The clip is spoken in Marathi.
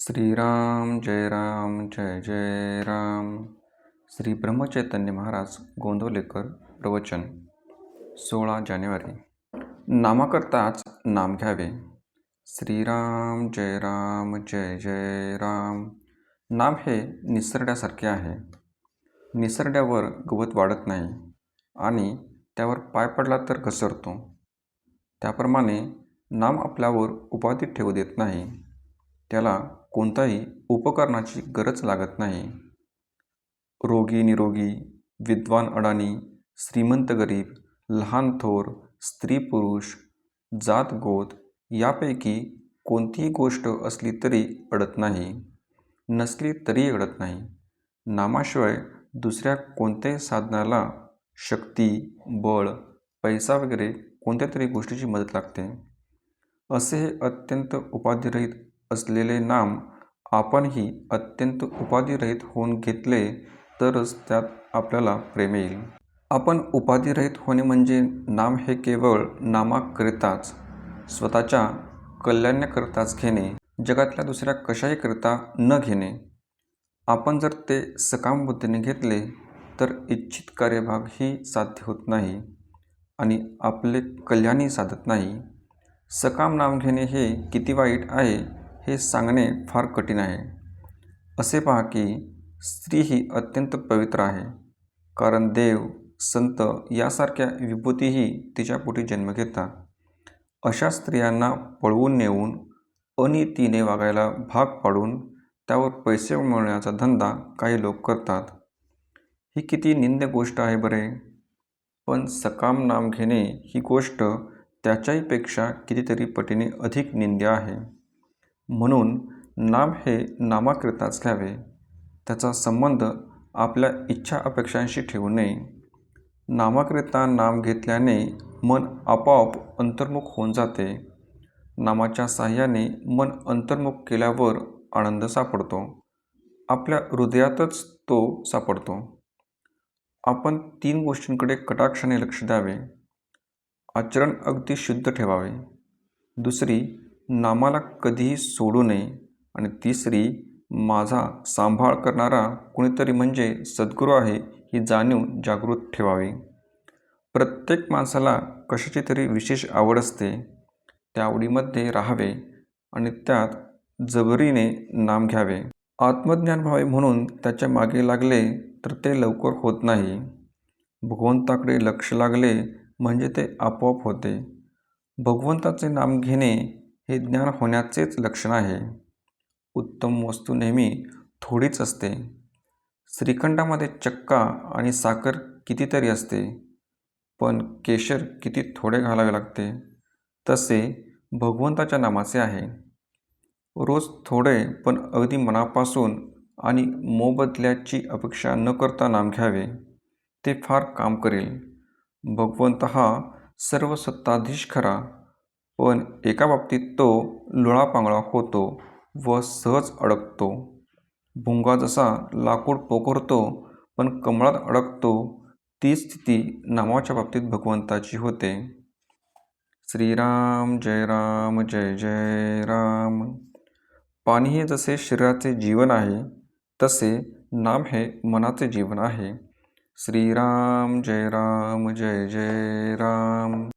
श्रीराम जय राम जय जय राम. श्री ब्रह्मचैतन्य महाराज गोंदवलेकर प्रवचन सोळा जानेवारी. नामाकरताच नाम घ्यावे. श्रीराम जय राम जय जय राम. नाम हे निसरड्यासारखे आहे. निसरड्यावर गवत वाढत नाही आणि त्यावर पाय पडला तर घसरतो. त्याप्रमाणे नाम आपल्यावर उपाधी ठेवू देत नाही. त्याला कोणताही उपकरणाची गरज लागत नाही. रोगी निरोगी विद्वान अडाणी श्रीमंत गरीब लहान थोर स्त्री पुरुष जात गोत यापैकी कोणतीही गोष्ट असली तरी अडत नाही. नसली तरी अडत नाही. नामाशिवाय दुसऱ्या कोणत्याही साधनाला शक्ती बळ पैसा वगैरे कोणत्या तरी गोष्टीची मदत लागते. असे हे अत्यंत उपाधिरहित असलेले नाम आपणही अत्यंत उपाधिरहित होऊन घेतले तरच त्यात आपल्याला प्रेम येईल. आपण उपाधिरहित होणे म्हणजे नाम हे केवळ नामाकरिताच स्वतःच्या कल्याणाकरिताच घेणे जगातल्या दुसऱ्या कशाहीकरिता न घेणे. आपण जर ते सकाम बुद्धीने घेतले तर इच्छित कार्यभागही साध्य होत नाही आणि आपले कल्याणही साधत नाही. सकाम नाम घेणे हे किती वाईट आहे हे सांगणे फार कठीण आहे. असे पहा की स्त्री ही अत्यंत पवित्र आहे. कारण देव संत यासारख्या विभूतीही तिच्या पोटी जन्म घेतात. अशा स्त्रियांना पळवून नेऊन अनितीने वागायला भाग पाडून त्यावर पैसे मिळवण्याचा धंदा काही लोक करतात. ही किती निंद गोष्ट आहे बरे? पण सकाम नाम घेणे ही गोष्ट त्याच्याहीपेक्षा कितीतरी पटीने अधिक निंद्य आहे. म्हणून नाम हे नामाकरिताच घ्यावे त्याचा संबंध आपल्या इच्छा अपेक्षांशी ठेवू नये. नामाकरिता नाम घेतल्याने मन आपोआप अंतर्मुख होऊन जाते. नामाच्या साह्याने मन अंतर्मुख केल्यावर आनंद सापडतो. आपल्या हृदयातच तो सापडतो. आपण तीन गोष्टींकडे कटाक्षाने लक्ष द्यावे. आचरण अगदी शुद्ध ठेवावे. दुसरी नामाला कधीही सोडू नये. आणि तिसरी माझा सांभाळ करणारा कुणीतरी म्हणजे सद्गुरू आहे ही जाणीव जागृत ठेवावी. प्रत्येक माणसाला कशाची तरी विशेष आवड असते त्या आवडीमध्ये राहावे आणि त्यात जबरीने नाम घ्यावे. आत्मज्ञान व्हावे म्हणून त्याच्यामागे लागले तर ते लवकर होत नाही. भगवंताकडे लक्ष लागले म्हणजे ते आपोआप होते. भगवंताचे नाम घेणे हे ज्ञान होण्याचेच लक्षण आहे. उत्तम वस्तू नेहमी थोडीच असते. श्रीखंडामध्ये चक्का आणि साखर कितीतरी असते पण केशर किती थोडे घालावे लागते तसे भगवंताच्या नामाचे आहे. रोज थोडे पण अगदी मनापासून आणि मोबदल्याची अपेक्षा न करता नाम घ्यावे. ते फार काम करेल. भगवंत हा सर्व सत्ताधीश खरा. पण एका बाबतीत तो लुळापांगळा होतो व सहज अडकतो. भुंगा जसा लाकूड पोखरतो पण कमळात अडकतो ती स्थिती नामाच्या बाबतीत भगवंताची होते. श्रीराम जय राम जय जय राम. पाणी हे जसे शरीराचे जीवन आहे तसे नाम हे मनाचे जीवन आहे. श्रीराम जय राम जय जय राम.